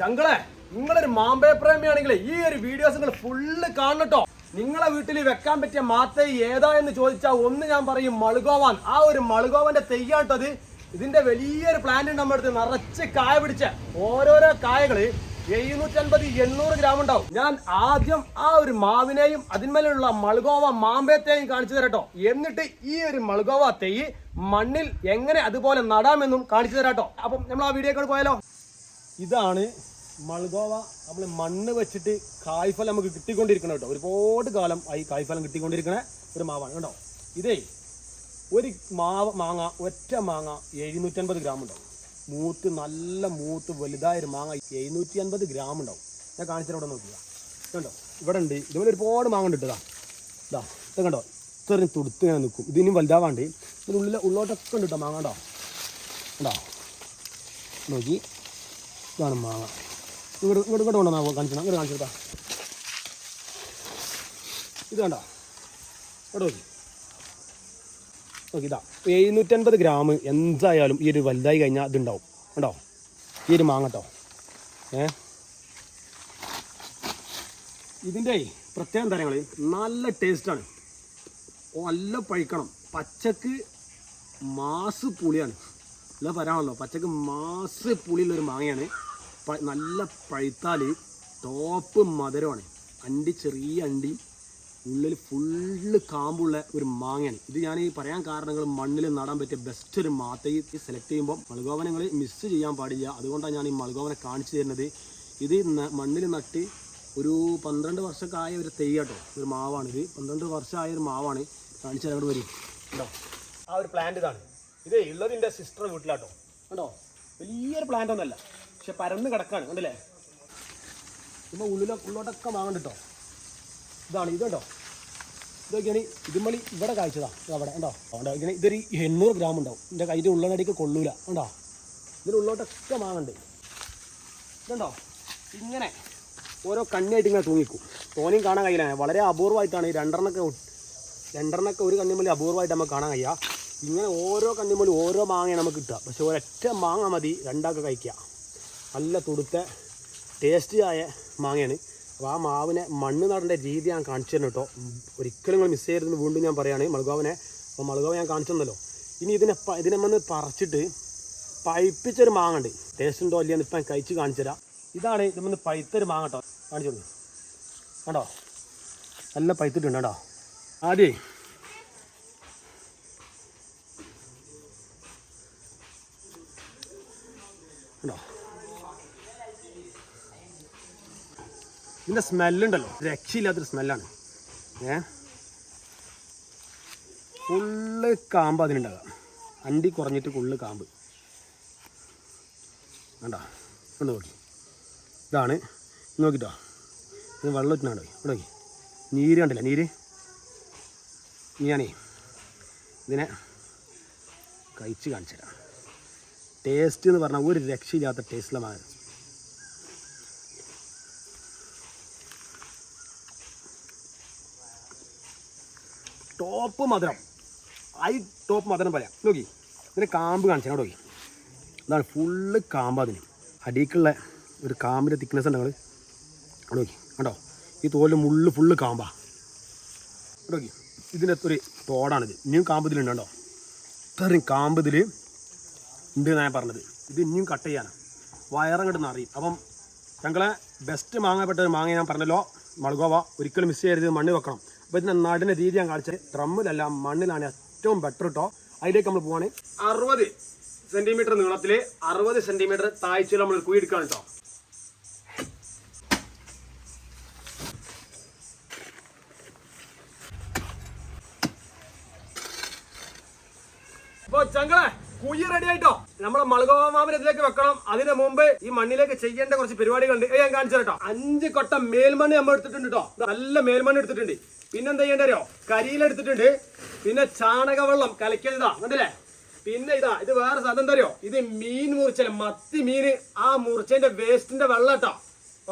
ചങ്കളെ നിങ്ങളൊരു മാമ്പേ പ്രേമിയാണെങ്കിൽ ഈ ഒരു വീഡിയോസ് നിങ്ങൾ ഫുള്ള് കാണട്ടോ നിങ്ങളെ വീട്ടിൽ വെക്കാൻ പറ്റിയ മാത്തൈ ഏതാ എന്ന് ചോദിച്ചാൽ ഒന്ന് ഞാൻ പറയും മളുഗോവാൻ. ആ ഒരു മളുഗോവന്റെ തെയ്യാട്ടത് ഇതിന്റെ വലിയൊരു പ്ലാന്റ് നമ്മുടെ അടുത്ത് നിറച്ച് കായ പിടിച്ച. ഓരോരോ കായകൾ എഴുന്നൂറ്റൻപത് എണ്ണൂറ് ഗ്രാം ഉണ്ടാവും. ഞാൻ ആദ്യം ആ ഒരു മാവിനെയും അതിന്മേലുള്ള മളുഗോവ മാമ്പേത്തെയും കാണിച്ചു തരാട്ടോ. എന്നിട്ട് ഈ ഒരു മളുഗോവ തെയ്യ് മണ്ണിൽ എങ്ങനെ അതുപോലെ നടാമെന്നും കാണിച്ചു തരാട്ടോ. അപ്പം നമ്മൾ ആ വീഡിയോ പോയാലോ? ഇതാണ് മൾഗോവ. നമ്മൾ മണ്ണ് വെച്ചിട്ട് കായ്ഫലം നമുക്ക് കിട്ടിക്കൊണ്ടിരിക്കണം കേട്ടോ. ഒരുപാട് കാലം ഈ കായ്ഫലം കിട്ടിക്കൊണ്ടിരിക്കണ ഒരു മാവാണ് കേട്ടോ. ഇതേ ഒരു മാവ് മാങ്ങ ഒറ്റ മാങ്ങ എഴുന്നൂറ്റൻപത് ഗ്രാം ഉണ്ടാവും. മൂത്ത് നല്ല മൂത്ത് വലുതായ ഒരു മാങ്ങ എഴുന്നൂറ്റി അൻപത് ഗ്രാം ഉണ്ടാവും. ഞാൻ കാണിച്ചാൽ ഇവിടെ നോക്കുക കണ്ടോ? ഇവിടെ ഉണ്ട്. ഇതുപോലെ ഒരുപാട് മാങ്ങ ഉണ്ട് ഇതാ ഇതാ ഇത് കണ്ടോ? ഇത്രയും തുടുത്ത് ഞാൻ നിൽക്കും. ഇതിനും വലുതാവാണ്ട്. ഇതിനുള്ളിൽ ഉള്ളോട്ടൊക്കെ ഉണ്ട് കേട്ടോ മാങ്ങ ഉണ്ടോ ഉണ്ടോ നോക്കി. ഇതാണ് മാങ്ങ. ഇങ്ങോട്ട് ഇങ്ങോട്ട് ഇങ്ങോട്ട് കൊണ്ടുവന്നാ കാണിച്ചു ഇങ്ങോട്ട് കാണിച്ചു ഇത് കണ്ടോ? ഇവിടെ നോക്കി. നോക്കി ഇതാ. എഴുന്നൂറ്റൻപത് ഗ്രാം എന്തായാലും ഈ ഒരു വലുതായി കഴിഞ്ഞാൽ ഇതുണ്ടാവും. കണ്ടോ? ഈ ഒരു മാങ്ങ കേട്ടോ ഏ? ഇതിന്റെ പ്രത്യേകം തരങ്ങൾ നല്ല ടേസ്റ്റാണ് നല്ല പഴിക്കണം. പച്ചക്ക് മാസ് പുളിയാണ്. അല്ല പറയാമല്ലോ പച്ചക്ക് മാസ് പുളിയുള്ളൊരു മാങ്ങയാണ്. നല്ല പഴുത്താൽ ടോപ്പ് മധുരമാണ്. അണ്ടി ചെറിയ അണ്ടി. ഉള്ളിൽ ഫുള്ള് കാമ്പുള്ള ഒരു മാങ്ങയാണ്. ഇത് ഞാൻ ഈ പറയാൻ കാരണങ്ങൾ മണ്ണിൽ നടാൻ പറ്റിയ ബെസ്റ്റ് ഒരു മാത്തൈ സെലക്ട് ചെയ്യുമ്പോൾ മൾഗോവനങ്ങൾ മിസ് ചെയ്യാൻ പാടില്ല. അതുകൊണ്ടാണ് ഞാൻ ഈ മൾഗോവനെ കാണിച്ചു തരുന്നത്. ഇത് മണ്ണിൽ നട്ട് ഒരു പന്ത്രണ്ട് വർഷമൊക്കെ ഒരു തെയ്യാട്ടോ ഒരു മാവാണ് ഇത്. പന്ത്രണ്ട് വർഷമായ ഒരു മാവാണ്. കാണിച്ചാൽ അങ്ങോട്ട് വരും. കേട്ടോ ആ ഒരു പ്ലാന്റ് ഇതാണ്. ഇത് ഉള്ളതിന്റെ സിസ്റ്റർ വീട്ടിലാട്ടോ. കേട്ടോ വലിയൊരു പ്ലാന്റ് ഒന്നല്ല പക്ഷെ പരന്ന് കിടക്കാണ് കണ്ടില്ലേ? ഇപ്പം ഉള്ളിലോ ഉള്ളോട്ടൊക്കെ വാങ്ങണ്ടോ ഇതാണ് ഇത് കണ്ടോ? ഇതൊക്കെയാണ് ഇതുമളി ഇവിടെ കാഴ്ചതാ അവിടെ ഉണ്ടോ അവിടെ ഇങ്ങനെ ഇതൊരു എണ്ണൂറ് ഗ്രാം ഉണ്ടാവും. എന്റെ കയ്യിൽ ഉള്ളനടിക്ക് കൊള്ളൂല ഉണ്ടോ ഇതിന് ഉള്ളോട്ടൊക്കെ വാങ്ങണ്ട് ഇതുണ്ടോ? ഇങ്ങനെ ഓരോ കണ്ണിയായിട്ട് ഇങ്ങനെ തൂങ്ങിക്കും. തോനെയും കാണാൻ കഴിയില്ല. വളരെ അപൂർവമായിട്ടാണ് ഈ രണ്ടെണ്ണൊക്കെ രണ്ടെണ്ണൊക്കെ ഒരു കണ്ണിമലി അപൂർവമായിട്ട് നമുക്ക് കാണാൻ കഴിയുക ഇങ്ങനെ ഓരോ കണ്ണിമലി ഓരോ മാങ്ങയാണ് നമുക്ക് കിട്ടുക. പക്ഷെ ഒരൊറ്റ മാങ്ങ മതി രണ്ടാൾക്ക് കഴിക്കുക നല്ല തുടുത്ത ടേസ്റ്റി ആയ മാങ്ങയാണ്. അപ്പോൾ ആ മാവിനെ മണ്ണ് നടേണ്ട രീതി ഞാൻ കാണിച്ചു തരണം കേട്ടോ. ഒരിക്കലും നിങ്ങൾ മിസ് ചെയ്യരുതെന്ന് വീണ്ടും ഞാൻ പറയുകയാണ് മളുകാവിനെ അപ്പോൾ മളുകാവ് ഞാൻ കാണിച്ചു തന്നല്ലോ. ഇനി ഇതിനെ ഇതിനെ വന്ന് പറിച്ചിട്ട് പഴുപ്പിച്ചൊരു മാങ്ങ ഉണ്ട് ടേസ്റ്റ് ഉണ്ടോ ഇല്ലയെന്ന് ഇപ്പം കഴിച്ച് കാണിച്ചു തരാം. ഇതാണ് ഇതൊന്ന് പഴുത്തൊരു മാങ്ങ കേട്ടോ. കാണിച്ചു കണ്ടോ? നല്ല പഴുത്തിട്ടുണ്ട് കേട്ടോ. ആദ്യേ ഇതിന്റെ സ്മെല്ലുണ്ടല്ലോ. രക്ഷയില്ലാത്തൊരു സ്മെല്ലാണ്. ഏ? ഫുള്ള് കാമ്പ് അതിനുണ്ടാകാം അണ്ടി കുറഞ്ഞിട്ട് ഫുള്ള് കാമ്പ്. വേണ്ട ഒന്ന് നോക്കി ഇതാണ്. ഇത് നോക്കിട്ടോ. ഇത് വെള്ളം ഇട്ടുണ്ടോ ഇവിടെ നോക്കി. നീര് കണ്ടില്ല? നീര്? ഞാനേ ഇതിനെ കഴിച്ച് കാണിച്ചു തരാം ടേസ്റ്റ് എന്ന് പറഞ്ഞാൽ ഒരു രക്ഷയില്ലാത്ത ടേസ്റ്റിലെ മാങ്ങ ടോപ്പ് മധുരം. ഐ ടോപ്പ് മധുരം പറയാം. നോക്കി ഇതിന് കാമ്പ് കാണിച്ചാൽ നോക്കി. ഇതാണ് ഫുള്ള് കാമ്പ് അതിന്. അടിക്കുള്ള ഒരു കാമ്പിന്റെ തിക്നെസ് ഉണ്ട് നിങ്ങൾ നോക്കി കണ്ടോ? ഈ തോലിൽ മുള്ള് ഫുള്ള് കാമ്പാ. നോക്കി ഇതിന്റെ ഒരു തോടാണിത്. ഇനിയും കാമ്പ് ഇതിലുണ്ട് കണ്ടോ? ഇത്രയും കാമ്പ് ഇതിൽ ഉണ്ട് ഞാൻ പറഞ്ഞത്. ഇത് ഇനിയും കട്ട് ചെയ്യാനാണ് വയറങ്ങോട്ട് നിറയും. അപ്പം ഞങ്ങളെ ബെസ്റ്റ് മാങ്ങപ്പെട്ട ഒരു മാങ്ങ ഞാൻ പറഞ്ഞല്ലോ. മൾഗോവ. ഒരിക്കലും മിസ് ചെയ്യരുത്. മണ്ണ് വെക്കണം. അപ്പോൾ ഇതിന്റെ നടിന്റെ രീതി ഞാൻ കാണിച്ചത്. ഡ്രമ്മിലല്ല മണ്ണിലാണ് ഏറ്റവും ബെറ്റർ കേട്ടോ അതിലേക്ക് നമ്മൾ പോവാണ്. അറുപത് സെന്റിമീറ്റർ നീളത്തിൽ അറുപത് സെന്റിമീറ്റർ താഴ്ചയിൽ നമ്മൾ കുഴി എടുക്കുകയാണ് കേട്ടോ അപ്പൊ ചങ്കളെ കുഴി റെഡി ആയിട്ടോ? നമ്മളെ മുളകോവ മാവിന് ഇതിലേക്ക് വെക്കണം. അതിന് മുമ്പ് ഈ മണ്ണിലേക്ക് ചെയ്യേണ്ട കുറച്ച് പരിപാടികളുണ്ട്. ഞാൻ കാണിച്ചു കേട്ടോ അഞ്ച് കൊട്ട മേൽമണ്ണ് നമ്മൾ എടുത്തിട്ടുണ്ട് കേട്ടോ നല്ല മേൽമണ്ണ് എടുത്തിട്ടുണ്ട്. പിന്നെ എന്താ ചെയ്യേണ്ട അറിയോ കരിയിലെടുത്തിട്ടുണ്ട് പിന്നെ ചാണകവെള്ളം കലക്കിയതാ. കണ്ടില്ലേ? പിന്നെ ഇതാ ഇത് വേറെ സാധനം എന്താ അറിയോ? ഇത് മീൻ മുറിച്ചല്ല മത്തി മീൻ. ആ മുറിച്ചതിന്റെ വേസ്റ്റിന്റെ വെള്ളം കേട്ടോ.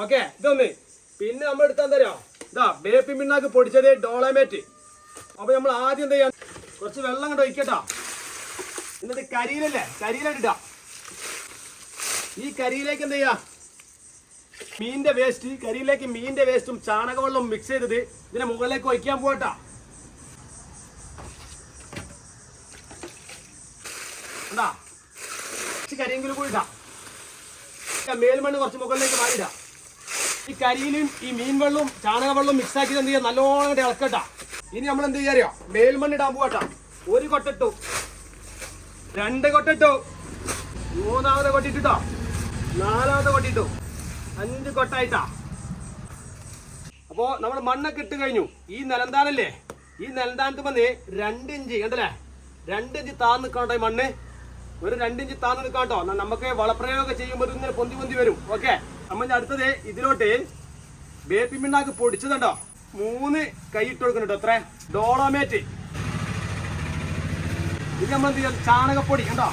ഓക്കെ ഇതൊന്ന്. പിന്നെ നമ്മൾ എടുത്താൽ എന്താ അറിയോ? ഇതാ വേപ്പി മിണ്ണാക്ക് പൊടിച്ചത് ഡോളമേറ്റ്. അപ്പൊ നമ്മൾ ആദ്യം എന്താ ചെയ്യാൻ കുറച്ച് വെള്ളം കണ്ടോ ഒഴിക്കട്ടോ. എന്നിട്ട് കരിയിലല്ലേ? കരിയിലിട്ടാ ഈ കരിയിലേക്ക് എന്താ ചെയ്യാ? മീനിന്റെ വേസ്റ്റ് കരിയിലേക്ക് മീനിന്റെ വേസ്റ്റും ചാണകവെള്ളവും മിക്സ് ചെയ്തത് ഇതിനെ മുകളിലേക്ക് വയ്ക്കാൻ പോകട്ടാ എന്താ കരിയെങ്കിലും കൂടി ഇടാം. മേൽമണ്ണ് കുറച്ച് മുകളിലേക്ക് മാറിയിടാം. ഈ കരിയിലും ഈ മീൻ വെള്ളവും ചാണകവെള്ളവും മിക്സ് ആക്കി എന്ത് ചെയ്യാം? നല്ലോണം ഇളക്കട്ടാ. ഇനി നമ്മൾ എന്ത് ചെയ്യാറിയോ? മേൽമണ്ണ് ഇടാൻ പോകട്ടാ ഒരു കൊട്ടിട്ടു രണ്ട് കൊട്ടിട്ടു മൂന്നാമത് കൊട്ടിട്ടോ നാലാമത് കൊട്ടിട്ടു അഞ്ച് കൊട്ടായിട്ടാ. അപ്പോ നമ്മൾ മണ്ണൊക്കെ ഇട്ട് കഴിഞ്ഞു. ഈ നിലന്താനല്ലേ? ഈ നിലന്താനത്ത് വന്ന് രണ്ടിഞ്ച് കണ്ടല്ലേ? രണ്ടിഞ്ച് താന്ന് നിൽക്കണോട്ടോ ഈ മണ്ണ്? ഒരു രണ്ടിഞ്ച് താന്ന് നിൽക്കാട്ടോ നമുക്ക് വളപ്രയോഗം ചെയ്യുമ്പോൾ ഇങ്ങനെ പൊന്തി പൊന്തി വരും. ഓക്കെ? നമ്മൾ അടുത്തത് ഇതിലോട്ട് ബേപ്പി മിണ്ണാക്ക് പൊടിച്ചതുണ്ടോ? മൂന്ന് കൈ ഇട്ട് കൊടുക്കുന്നുണ്ടോ എത്ര ഡോളോമേറ്റ്. ഇത് നമ്മൾ ചാണകപ്പൊടി കണ്ടോ?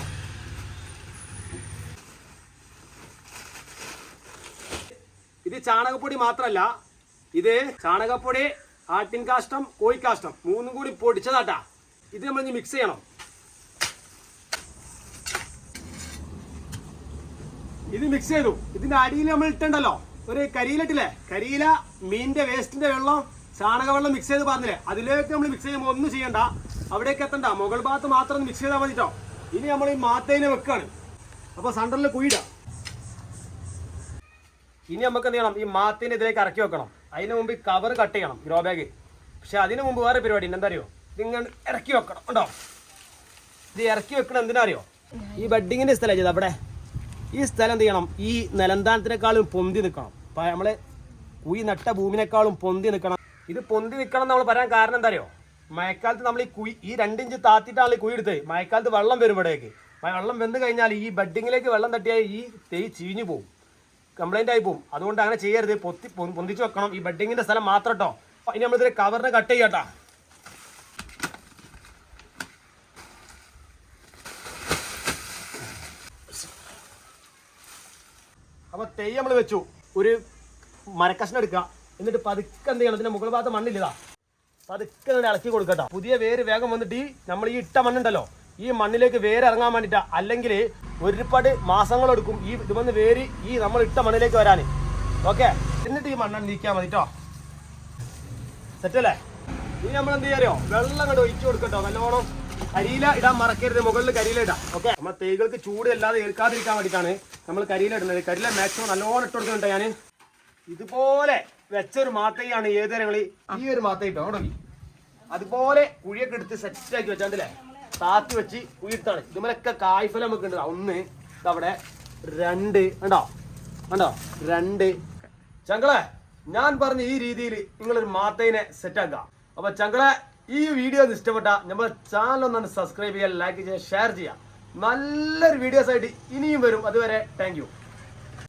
ഇത് ചാണകപ്പൊടി മാത്രമല്ല ഇത് ചാണകപ്പൊടി ആട്ടിൻ കാഷ്ടം കോഴിക്കാഷ്ടം മൂന്നും കൂടി പൊടിച്ചതാട്ടാ. ഇത് നമ്മൾ ഇനി മിക്സ് ചെയ്യണം. ഇത് മിക്സ് ചെയ്തു. ഇതിന്റെ അടിയിൽ നമ്മൾ ഇട്ടുണ്ടല്ലോ. ഒരു കരിയിലിട്ടില്ലേ? കരിയില മീനിന്റെ വേസ്റ്റിന്റെ വെള്ളം ചാണക വെള്ളം മിക്സ് ചെയ്ത് പറഞ്ഞില്ലേ? അതിലേക്ക് നമ്മൾ മിക്സ് ചെയ്യുമ്പോൾ ഒന്നും ചെയ്യണ്ട. അവിടേക്ക് എത്തണ്ട. മുകൾ ഭാഗത്ത് മാത്രം മിക്സ് ചെയ്താൽ മതിട്ടോ. ഇനി നമ്മൾ ഈ മാത്തേനെ വെക്കാണ്. അപ്പൊ സണ്ടറിൽ കുഴിയിടാം. ഇനി നമുക്ക് എന്ത് ചെയ്യണം? ഈ മാത്തിന് ഇതിലേക്ക് ഇറക്കി വെക്കണം. അതിന് മുമ്പ് ഈ കവർ കട്ട് ചെയ്യണം ഗ്രോ ബാഗ് പക്ഷെ അതിന് മുമ്പ് വേറെ പരിപാടി എന്താ അറിയോ ഇതിങ്ങനെ ഇറക്കി വെക്കണം ഉണ്ടോ ഇത് ഇറക്കി വെക്കണം എന്തിനാ അറിയോ ഈ ബഡ്ഡിങ്ങിന്റെ സ്ഥലം ചെയ്ത് അവിടെ ഈ സ്ഥലം എന്ത് ചെയ്യണം? ഈ നിലന്താനത്തിനേക്കാളും പൊന്തി നിൽക്കണം. അപ്പൊ നമ്മൾ കുഴി നട്ട ഭൂമിനേക്കാളും പൊന്തി നിൽക്കണം. ഇത് പൊന്തി നിൽക്കണം നമ്മൾ പറയാൻ കാരണം എന്താ അറിയോ മഴക്കാലത്ത് നമ്മൾ ഈ കുഴി ഈ രണ്ടിഞ്ച് താത്തിട്ടാണ് കുഴി എടുത്തത്. മഴക്കാലത്ത് വെള്ളം വരും ഇവിടേക്ക്. വെള്ളം വെന്ത് കഴിഞ്ഞാൽ ഈ ബഡ്ഡിങ്ങിലേക്ക് വെള്ളം തട്ടിയാൽ ഈ തേയ് ചീഞ്ഞു പോകും കംപ്ലൈന്റ് ആയി പോകും അതുകൊണ്ട് അങ്ങനെ ചെയ്യരുത്. പൊത്തി പൊന്തിച്ച് വെക്കണം. ഈ ബെഡിങ്ങിന്റെ സ്ഥലം മാത്രം കേട്ടോ ഇനി നമ്മളിതിൽ കവറിനെ കട്ട് ചെയ്യാട്ടോ അപ്പൊ തെയ്യ് നമ്മൾ വെച്ചു. ഒരു മരക്കഷ്ണം എടുക്കുക എന്നിട്ട് പതുക്കെ എന്ത് ചെയ്യണം? ഇതിന്റെ മുകൾ ഭാഗത്ത് മണ്ണില്ലതാ പതുക്കെ ഇളക്കി കൊടുക്കട്ടോ പുതിയ വേര് വേഗം വന്നിട്ട് ഈ നമ്മൾ ഈ ഇട്ട മണ്ണുണ്ടല്ലോ. ഈ മണ്ണിലേക്ക് വേര് ഇറങ്ങാൻ അല്ലെങ്കിൽ ഒരുപാട് മാസങ്ങളെടുക്കും ഈ ഇത് വന്ന് വേര് ഈ നമ്മൾ ഇട്ട മണ്ണിലേക്ക് വരാൻ ഓക്കെ? എന്നിട്ട് ഈ മണ്ണെണ്ണ നീക്കിയാൽ മതി കേട്ടോ സെറ്റല്ലേ? ഇനി നമ്മൾ എന്ത് ചെയ്യാറിയോ? വെള്ളം കണ്ട് ഒഴിച്ചു കൊടുക്കട്ടോ. നല്ലോണം കരിയില ഇടാൻ മറക്കരുത്. മുകളിൽ കരിയില ഇടാം. ഓക്കെ? നമ്മൾ തേകൾക്ക് ചൂട് അല്ലാതെ ഏൽക്കാതിരിക്കാൻ വേണ്ടിയിട്ടാണ് നമ്മൾ കരിയില ഇടുന്നത്. കരിയില മാക്സിമം നല്ലോണം ഇട്ട് കൊടുക്കുന്നുണ്ട് ഞാൻ ഇതുപോലെ വെച്ചൊരു മാത്തയാണ് ഏത് ഞങ്ങൾ ഈ ഒരു മാത്ത ഇട്ടോ അതുപോലെ കുഴിയൊക്കെ എടുത്ത് സെറ്റ് ആക്കി വെച്ചാണ്ടല്ലേ താത്തി വെച്ച് ഉയർത്താണ്. ഇതുമലൊക്കെ കായ്ഫലം നമുക്ക് ഉണ്ട്. ഒന്ന് ഇതവിടെ രണ്ട് ഉണ്ടോ ഉണ്ടോ രണ്ട്. ചങ്കളെ ഞാൻ പറഞ്ഞ ഈ രീതിയിൽ നിങ്ങളൊരു മാത്തേനെ സെറ്റ് ആക്കുക. അപ്പൊ ചങ്കളെ ഈ വീഡിയോ ഒന്ന് ഇഷ്ടപ്പെട്ട നമ്മുടെ ചാനൽ ഒന്നാണ് സബ്സ്ക്രൈബ് ചെയ്യുക ലൈക്ക് ചെയ്യുക ഷെയർ ചെയ്യുക. നല്ലൊരു വീഡിയോസ് ആയിട്ട് ഇനിയും വരും. അതുവരെ താങ്ക്